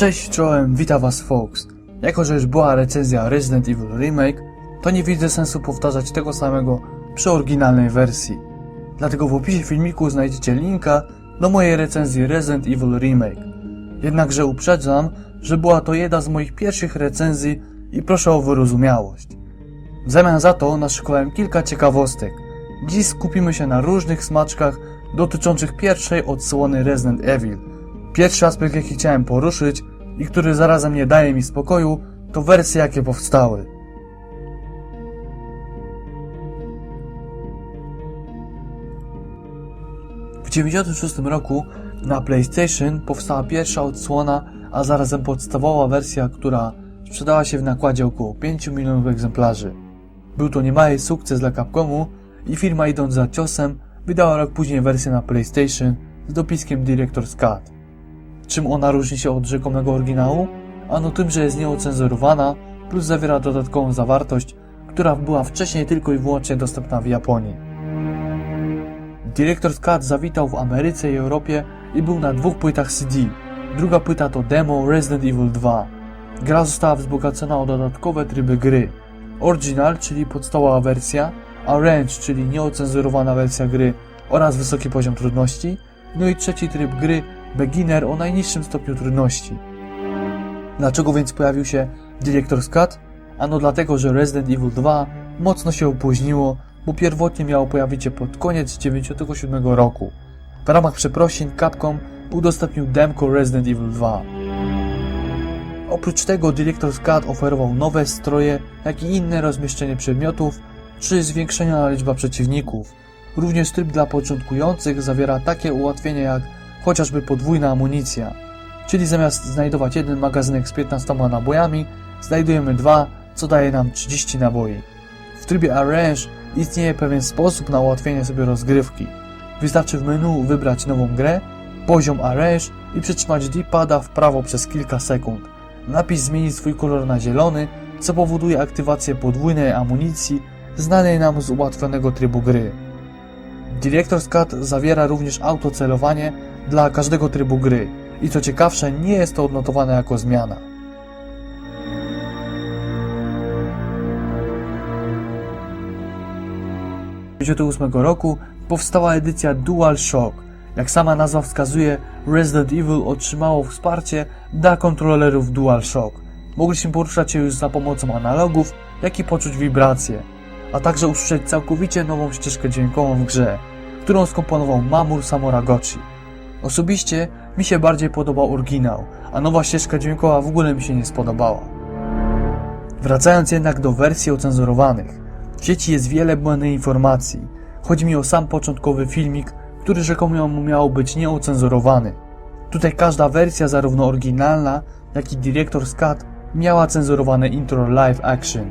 Cześć, czołem, witam was folks. Jako, że już była recenzja Resident Evil Remake, to nie widzę sensu powtarzać tego samego przy oryginalnej wersji. Dlatego w opisie filmiku znajdziecie linka do mojej recenzji Resident Evil Remake. Jednakże uprzedzam, że była to jedna z moich pierwszych recenzji i proszę o wyrozumiałość. W zamian za to naszykowałem kilka ciekawostek. Dziś skupimy się na różnych smaczkach dotyczących pierwszej odsłony Resident Evil. Pierwszy aspekt, jaki chciałem poruszyć i który zarazem nie daje mi spokoju, to wersje, jakie powstały. W 1996 roku na PlayStation powstała pierwsza odsłona, a zarazem podstawowa wersja, która sprzedała się w nakładzie około 5 milionów egzemplarzy. Był to niemały sukces dla Capcomu i firma idąc za ciosem wydała rok później wersję na PlayStation z dopiskiem Director's Cut. Czym ona różni się od rzekomego oryginału? Ano tym, że jest nieocenzurowana, plus zawiera dodatkową zawartość, która była wcześniej tylko i wyłącznie dostępna w Japonii. Director's Cut zawitał w Ameryce i Europie i był na dwóch płytach CD. Druga płyta to demo Resident Evil 2. Gra została wzbogacona o dodatkowe tryby gry. Original, czyli podstawowa wersja, Arrange, czyli nieocenzurowana wersja gry oraz wysoki poziom trudności, no i trzeci tryb gry Beginner o najniższym stopniu trudności. Dlaczego więc pojawił się Director's Cut? Ano dlatego, że Resident Evil 2 mocno się opóźniło, bo pierwotnie miało pojawić się pod koniec 1997 roku. W ramach przeprosin Capcom udostępnił demko Resident Evil 2. Oprócz tego Director's Cut oferował nowe stroje, jak i inne rozmieszczenie przedmiotów, czy zwiększenia liczba przeciwników. Również tryb dla początkujących zawiera takie ułatwienia jak chociażby podwójna amunicja, czyli zamiast znajdować jeden magazynek z 15 nabojami, znajdujemy dwa, co daje nam 30 naboi. W trybie Arrange istnieje pewien sposób na ułatwienie sobie rozgrywki. Wystarczy w menu wybrać nową grę, poziom Arrange i przytrzymać D-pada w prawo przez kilka sekund. Napis zmieni swój kolor na zielony, co powoduje aktywację podwójnej amunicji znanej nam z ułatwionego trybu gry. Director's Cut zawiera również autocelowanie dla każdego trybu gry i co ciekawsze nie jest to odnotowane jako zmiana. W 1998 roku powstała edycja DualShock. Jak sama nazwa wskazuje, Resident Evil otrzymało wsparcie dla kontrolerów DualShock. Mogliśmy poruszać się już za pomocą analogów, jak i poczuć wibracje, a także usłyszeć całkowicie nową ścieżkę dźwiękową w grze, którą skomponował Mamur Samoragochi. Osobiście mi się bardziej podobał oryginał, a nowa ścieżka dźwiękowa w ogóle mi się nie spodobała. Wracając jednak do wersji ocenzurowanych, w sieci jest wiele błędnej informacji. Chodzi mi o sam początkowy filmik, który rzekomo miał być nieocenzurowany. Tutaj każda wersja, zarówno oryginalna, jak i Director's Cut, miała cenzurowane intro live action.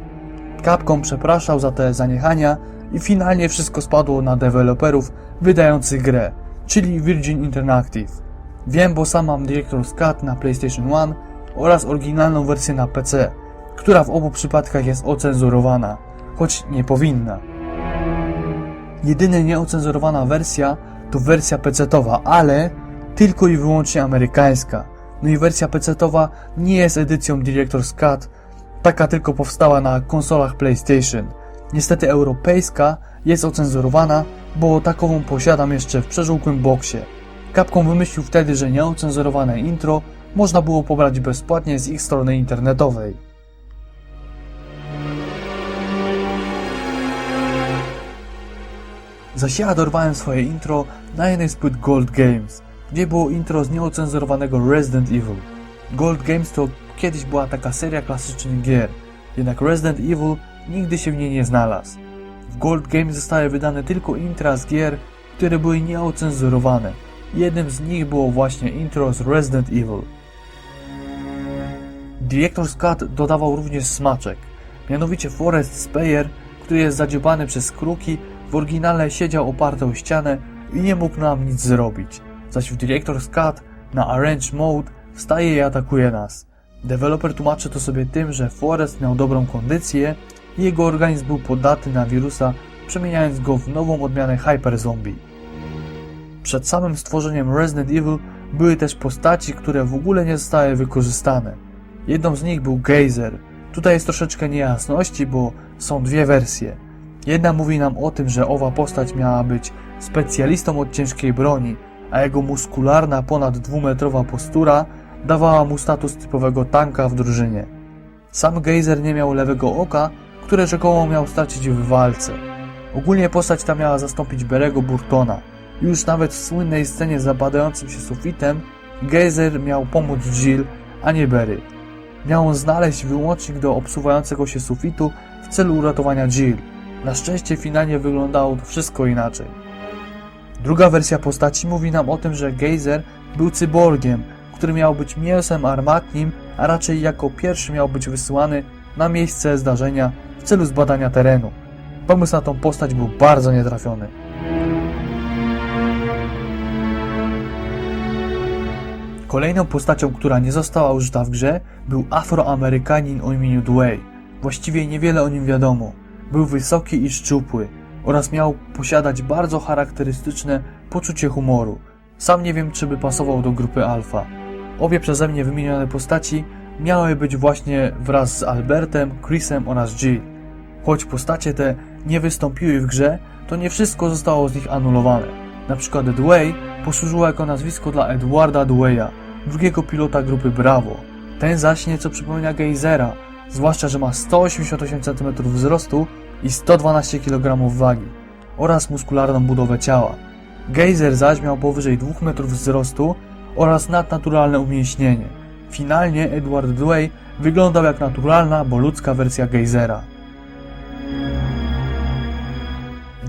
Capcom przepraszał za te zaniechania i finalnie wszystko spadło na deweloperów wydających grę, czyli Virgin Interactive. Wiem, bo sam mam Director's Cut na PlayStation 1 oraz oryginalną wersję na PC, która w obu przypadkach jest ocenzurowana, choć nie powinna. Jedyna nieocenzurowana wersja to wersja PC-towa, ale tylko i wyłącznie amerykańska. No i wersja PC-towa nie jest edycją Director's Cut, taka tylko powstała na konsolach PlayStation. Niestety europejska jest ocenzurowana, bo takową posiadam jeszcze w przeżółkłym boksie. Capcom wymyślił wtedy, że nieocenzurowane intro można było pobrać bezpłatnie z ich strony internetowej. Zaś ja dorwałem swoje intro na jednej z płyt Gold Games, gdzie było intro z nieocenzurowanego Resident Evil. Gold Games to kiedyś była taka seria klasycznych gier, jednak Resident Evil nigdy się w niej nie znalazł. W Gold Games zostały wydane tylko intra z gier, które były nieocenzurowane. Jednym z nich było właśnie intro z Resident Evil. Director's Cut dodawał również smaczek, mianowicie Forest Speyer, który jest zadziobany przez kruki, w oryginale siedział oparty o ścianę i nie mógł nam nic zrobić, zaś w Director's Cut na Arrange Mode wstaje i atakuje nas. Deweloper tłumaczy to sobie tym, że Forest miał dobrą kondycję i jego organizm był podatny na wirusa, przemieniając go w nową odmianę Hyper Zombie. Przed samym stworzeniem Resident Evil były też postaci, które w ogóle nie zostały wykorzystane. Jedną z nich był Geyser. Tutaj jest troszeczkę niejasności, bo są dwie wersje. Jedna mówi nam o tym, że owa postać miała być specjalistą od ciężkiej broni, a jego muskularna, ponad dwumetrowa postura dawała mu status typowego tanka w drużynie. Sam Geyser nie miał lewego oka, które rzekomo miał stracić w walce. Ogólnie postać ta miała zastąpić Berego Burtona. Już nawet w słynnej scenie z zapadającym się sufitem Geyser miał pomóc Jill, a nie Berry. Miał on znaleźć wyłącznik do obsuwającego się sufitu w celu uratowania Jill. Na szczęście finalnie wyglądało to wszystko inaczej. Druga wersja postaci mówi nam o tym, że Geyser był cyborgiem, który miał być mięsem armatnim, a raczej jako pierwszy miał być wysyłany na miejsce zdarzenia w celu zbadania terenu. Pomysł na tą postać był bardzo nietrafiony. Kolejną postacią, która nie została użyta w grze, był Afroamerykanin o imieniu Dway. Właściwie niewiele o nim wiadomo. Był wysoki i szczupły oraz miał posiadać bardzo charakterystyczne poczucie humoru. Sam nie wiem, czy by pasował do grupy alfa. Obie przeze mnie wymienione postaci miały być właśnie wraz z Albertem, Chrisem oraz Jill. Choć postacie te nie wystąpiły w grze, to nie wszystko zostało z nich anulowane. Na przykład Dway posłużyło jako nazwisko dla Edwarda Dwaya, drugiego pilota grupy Bravo. Ten zaś nieco przypomina Geysera, zwłaszcza, że ma 188 cm wzrostu i 112 kg wagi oraz muskularną budowę ciała. Geyser zaś miał powyżej 2 metrów wzrostu oraz nadnaturalne umięśnienie. Finalnie Edward Dway wyglądał jak naturalna, bo ludzka wersja Geysera.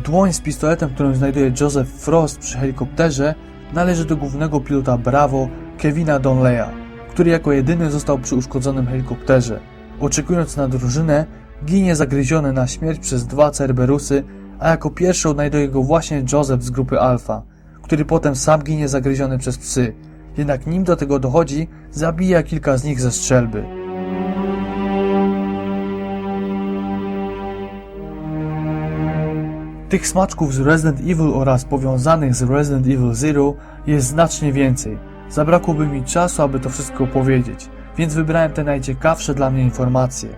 Dłoń z pistoletem, którą znajduje Joseph Frost przy helikopterze, należy do głównego pilota Bravo, Kevina Donleya, który jako jedyny został przy uszkodzonym helikopterze. Oczekując na drużynę, ginie zagryziony na śmierć przez dwa Cerberusy, a jako pierwszy odnajduje go właśnie Joseph z grupy Alpha, który potem sam ginie zagryziony przez psy. Jednak nim do tego dochodzi, zabija kilka z nich ze strzelby. Tych smaczków z Resident Evil oraz powiązanych z Resident Evil Zero jest znacznie więcej. Zabrakłoby mi czasu, aby to wszystko powiedzieć, więc wybrałem te najciekawsze dla mnie informacje.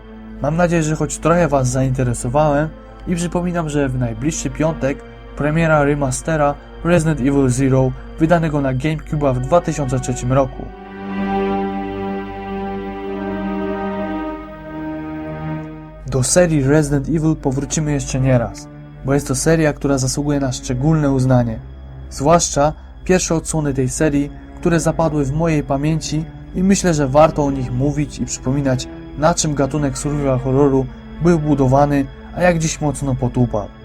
Mam nadzieję, że choć trochę Was zainteresowałem i przypominam, że w najbliższy piątek premiera remastera Resident Evil Zero wydanego na GameCube w 2003 roku. Do serii Resident Evil powrócimy jeszcze nieraz, bo jest to seria, która zasługuje na szczególne uznanie. Zwłaszcza pierwsze odsłony tej serii, które zapadły w mojej pamięci i myślę, że warto o nich mówić i przypominać, na czym gatunek survival horroru był budowany, a jak dziś mocno potupa.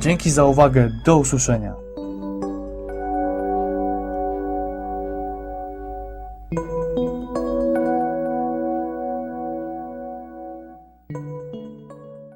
Dzięki za uwagę, do usłyszenia.